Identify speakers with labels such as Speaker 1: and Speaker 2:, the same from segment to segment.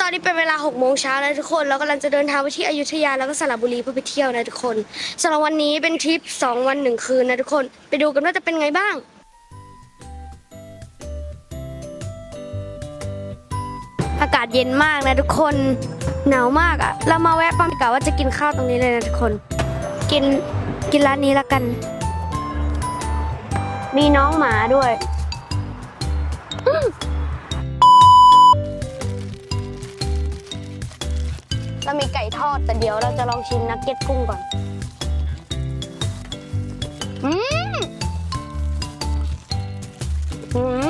Speaker 1: ตอนนี้เป็นเวลา6โมงเช้านะทุกคน เรากำลังจะเดินทางไปที่อยุธยาแล้วก็สระบุรีเพื่อไปเที่ยวนะทุกคนสำหรับวันนี้เป็นทริป 2 วัน 1 คืนนะทุกคน ไปดูกันว่าจะเป็นไงบ้างอากาศเย็นมากนะทุกคน หนาวมากอะ่ะ เรามาแวะปั๊มกะว่าจะกินข้าวตรงนี้เลยนะทุกคน กินกินร้านนี้ละกัน มีน้องหมาด้วย เรามีไก่ทอดแต่เดี๋ยวเราจะลองชิมนักเก็ตกุ้งก่อน อืมอืม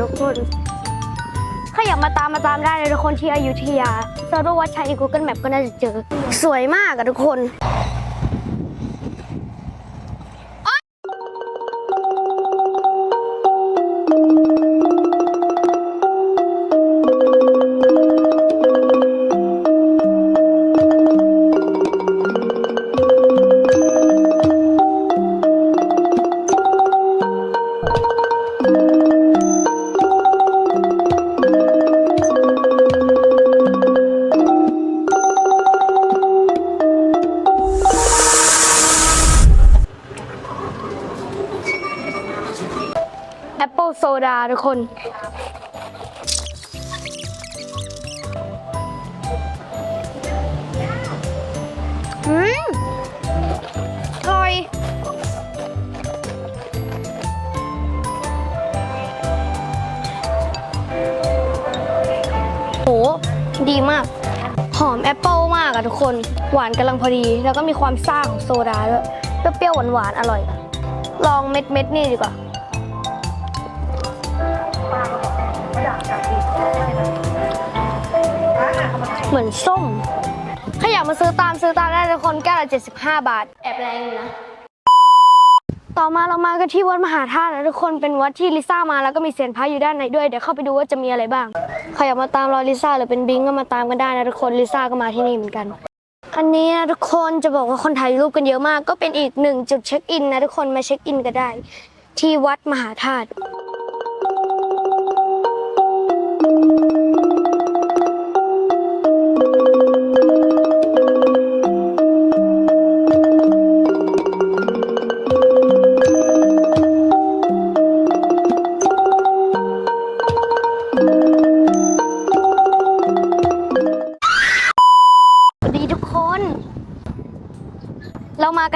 Speaker 1: รงมากอะทุกคนถ้าอยากมาตามมาตามได้เลยทุกคนที่อยุธยาเซิร์ชว่าวัดชัยใน Google Map ก็น่าจะเจอ สวยมากอะทุกคน แอปเปิลโซดาทุกคน อืมอร่อย โห ดีมาก หอมแอปเปิลมากอะทุกคน หวานกำลังพอดี แล้วก็มีความซ่าของโซดาด้วย เปรี้ยวๆหวานๆ อร่อย ลองเม็ดเม็ดๆนี่ดีกว่า เหมือนส้มถ้าอยากมาซื้อตามซื้อตามได้ทุกคนแก้วละ75 บาท แอบแรงอยู่นะ ต่อมาเรามากันที่วัดมหาธาตุนะทุกคนเป็นวัดที่ลิซ่ามาแล้วก็มีเสียนพระอยู่ด้านในด้วย เดี๋ยวเข้าไปดูว่าจะมีอะไรบ้าง ใครอยากมาตามรอยลิซ่าหรือเป็นบิงก็มาตามกันได้นะทุกคนลิซ่าก็มาที่นี่เหมือนกันอันนี้นะทุกคนจะบอกว่าคนถ่ายรูปกันเยอะมาก ก็เป็นอีกหนึ่งจุดเช็คอินนะทุกคนมาเช็คอินกันได้ ที่วัดมหาธาตุ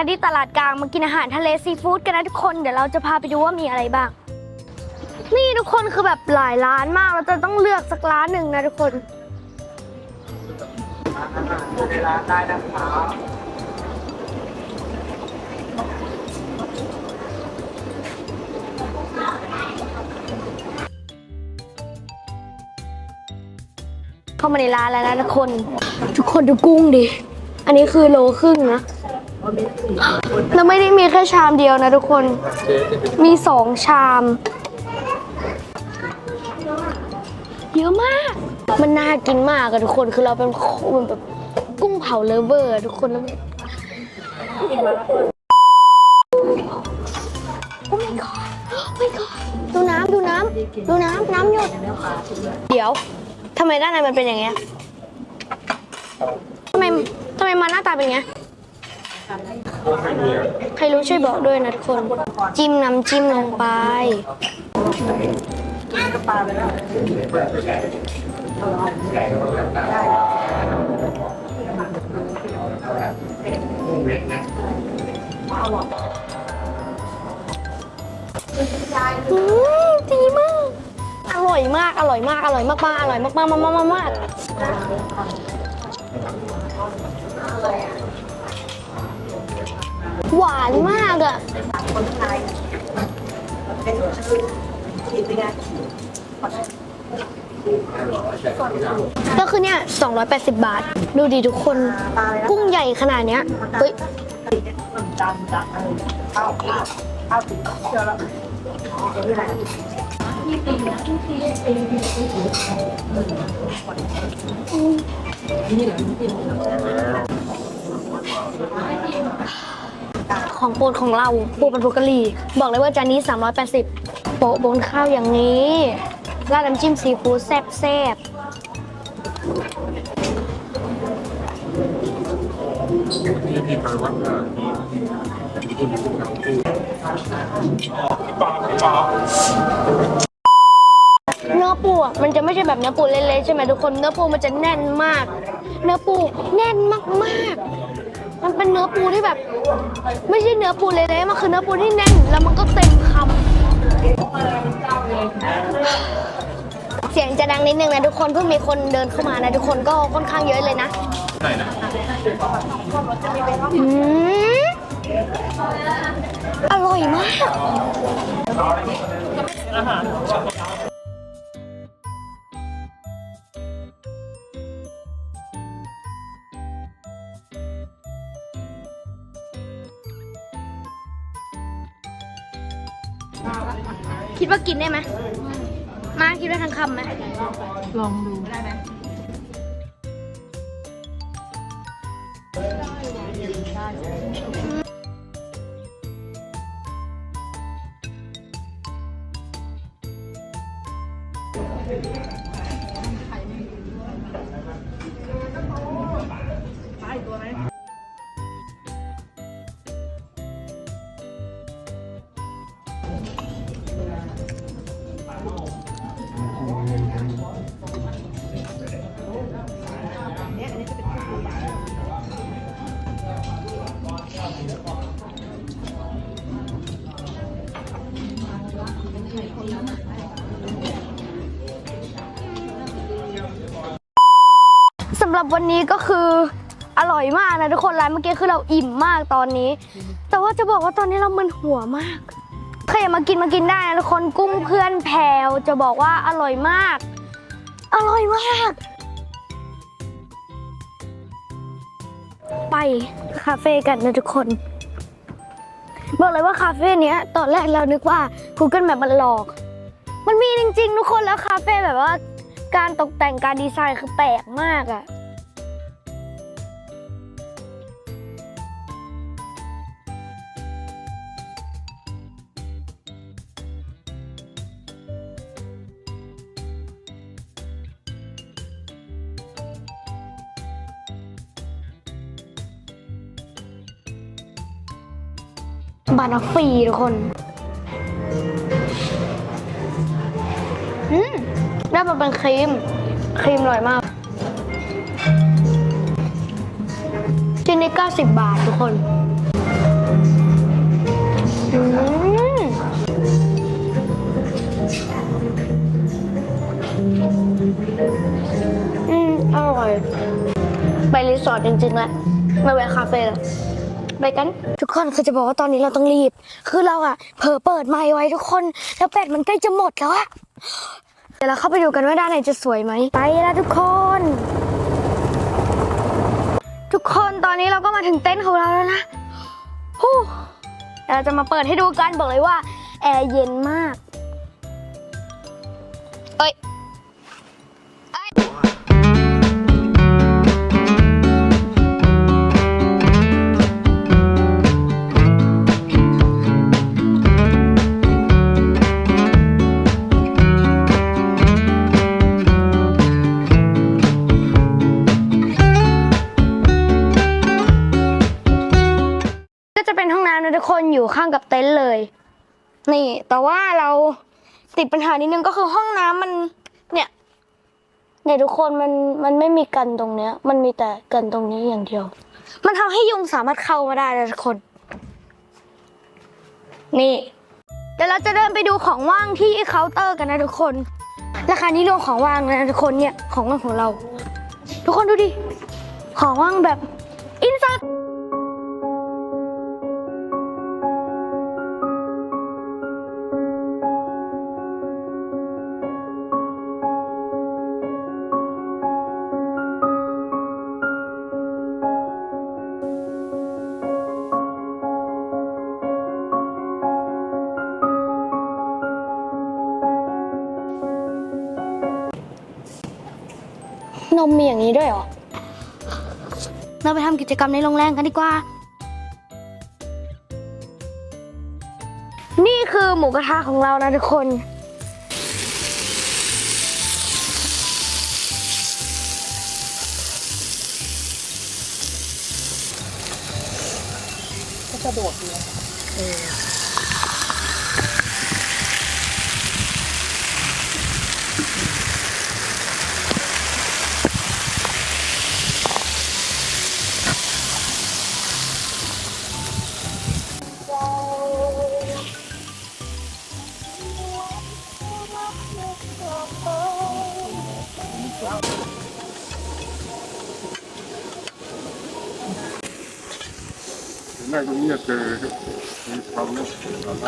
Speaker 1: ที่ตลาดกลางมากินอาหารทะเลซีฟู้ดกันนะทุกคน เดี๋ยวเราจะพาไปดูว่ามีอะไรบ้าง นี่ทุกคนคือแบบหลายร้านมาก เราจะต้องเลือกสักร้านหนึ่งนะทุกคนเข้ามาในร้านแล้วนะทุกคน ทุกคนดูกุ้งดิ อันนี้คือโลครึ่งนะ แล้วไม่ได้มีแค่ชามเดียวนะทุกคน มีสองชาม เยอะมาก มันน่ากินมากอะทุกคน คือเราเป็นคนแบบกุ้งเผาเลฟเวอร์อะทุกคนแล้วมันโอ้ my god โอ้ my god ดูน้ำดูน้ำดูน้ำน้ำหยด เดี๋ยวทำไมด้านในมันเป็นอย่างเงี้ยทำไมทำไมมันหน้าตาเป็นอย่างเงี้ย ใครรู้ช่วยบอกด้วยนะทุกคน จิ้มน้ำจิ้มลงไปอืมดีมาก อร่อยมาก อร่อยมาก อร่อยมากๆอร่อยมากๆมากๆมากๆ มากๆหวานมากอะก็คือเนี่ย 280 บาท ดูดิทุกคน กุ้งใหญ่ขนาดเนี้ย เฮ้ย ของโปรดของเราปูเป็นบุกรีบอกเลยว่าจานนี้ 380 โปะบนข้าวอย่างนี้ราดน้ำจิ้มซีฟู้ดแซ่บ
Speaker 2: นี่พี่มาวัดอ่าที่คุณคุณทำคือปลาปลา
Speaker 1: เนื้อปูมันจะไม่ใช่แบบเนื้อปูเละๆใช่ไหมทุกคน เนื้อปูมันจะแน่นมาก เนื้อปูแน่นมากๆ มันเป็นเนื้อปูที่แบบ ไม่ใช่เนื้อปูเละๆมันคือเนื้อปูที่แน่น แล้วมันก็เต็มคำเสียงจะดังนิดนึงนะทุกคนเพิ่งมีคนเดินเข้ามานะทุกคนก็ค่อนข้างเยอะเลยนะ
Speaker 2: ใช่นะ
Speaker 1: อืมอร่อยมาก ดว่ากินได้ไหมมาคิดว่าทางคำไหม
Speaker 3: ลองดูได้ไหม
Speaker 1: สำหรับวันนี้ก็คืออร่อยมากนะทุกคนร้านเมื่อกี้คือเราอิ่มมากตอนนี้ แต่ว่าจะบอกว่าตอนนี้เรามึนหัวมากใครอยากมากินมากินได้นะทุกคนกุ้งเพื่อนแพรวจะบอกว่าอร่อยมาก อร่อยมาก ไปคาเฟ่กันนะทุกคน บอกเลยว่าคาเฟ่เนี้ย ตอนแรกเรานึกว่า Google Map มันหลอก มันมีจริงๆ ทุกคนแล้วคาเฟ่แบบว่า การตกแต่งการดีไซน์คือแปลกมากอะ บานาฟรีทุกคนอืมได้มาเป็นครีม ครีมอร่อยมากชิ้นนี้90 บาททุกคนอืมอืมอร่อย ไปรีสอร์ทจริงๆแหละไม่แวะคาเฟ่แล้ว ไปกัน ทุกคนคือจะบอกว่าตอนนี้เราต้องรีบ คือเราอะเผลอเปิดไมค์ไว้ทุกคน แล้วแปดมันใกล้จะหมดแล้วอะเดี๋ยวเราเข้าไปดูกันว่าด้านไหนจะสวยไหมไปแล้วทุกคน ทุกคนตอนนี้เราก็มาถึงเต็นท์ของเราแล้วนะฮู้เดี๋ยวเราจะมาเปิดให้ดูกันบอกเลยว่าแอร์เย็นมาก จะเป็นห้องน้ำนะทุกคนอยู่ข้างกับเต็นท์เลย นี่ แต่ว่าเราติดปัญหานิดนึงก็คือห้องน้ำมันเนี่ยเนี่ยทุกคนมันมันไม่มีกันตรงเนี้ย มันมีแต่กันตรงนี้อย่างเดียว มันทำให้ยุงสามารถเข้ามาได้นะทุกคน นี่เดี๋ยวเราจะเดินไปดูของว่างที่เคาน์เตอร์กันนะทุกคน ราคานี้รวมของว่างนะทุกคนเนี่ยของว่างของเรา ทุกคนดูดิ ของว่างแบบอินเสิร์ต นมมีอย่างนี้ด้วยเหรอ เราไปทำกิจกรรมในโรงแรมกันดีกว่า นี่คือหมูกระทะของเรานะทุกคน
Speaker 3: ก็สะดวกดีนะ
Speaker 2: นั่งตรงนี้เจอมีความนึกอะไร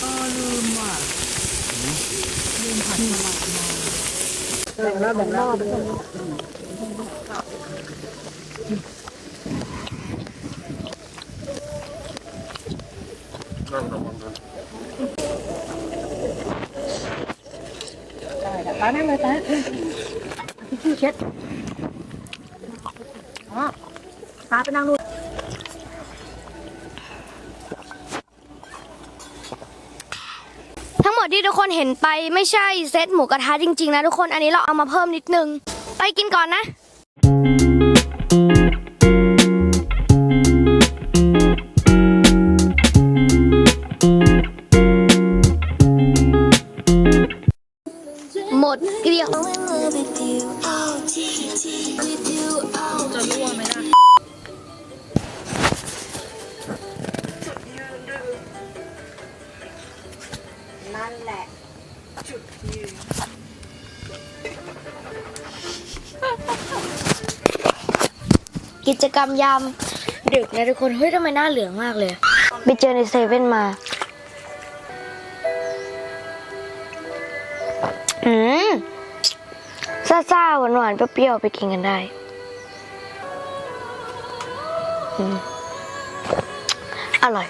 Speaker 3: ก็ลืมว่ะลืมผัดสลัดมาเออ แล้วแบบรอบเลย
Speaker 2: นั่งระวังกัน
Speaker 3: ได้แต่ป้านั่งเลยป้าที่เช็ดอ๋อป้าไปนั่งดู
Speaker 1: ทั้งหมดที่ทุกคน เห็นไปไม่ใช่เซตหมูกระทะจริงๆนะทุกคน อันนี้เราเอามาเพิ่มนิดนึง ไปกินก่อนนะ กิจกรรมยามดึกนะทุกคน เฮ้ยทำไมหน้าเหลืองมากเลย ไปเจอในเซเว่นมา อืมซ่าๆหวานๆเปรี้ยวๆไปกินกันได้อืมอร่อย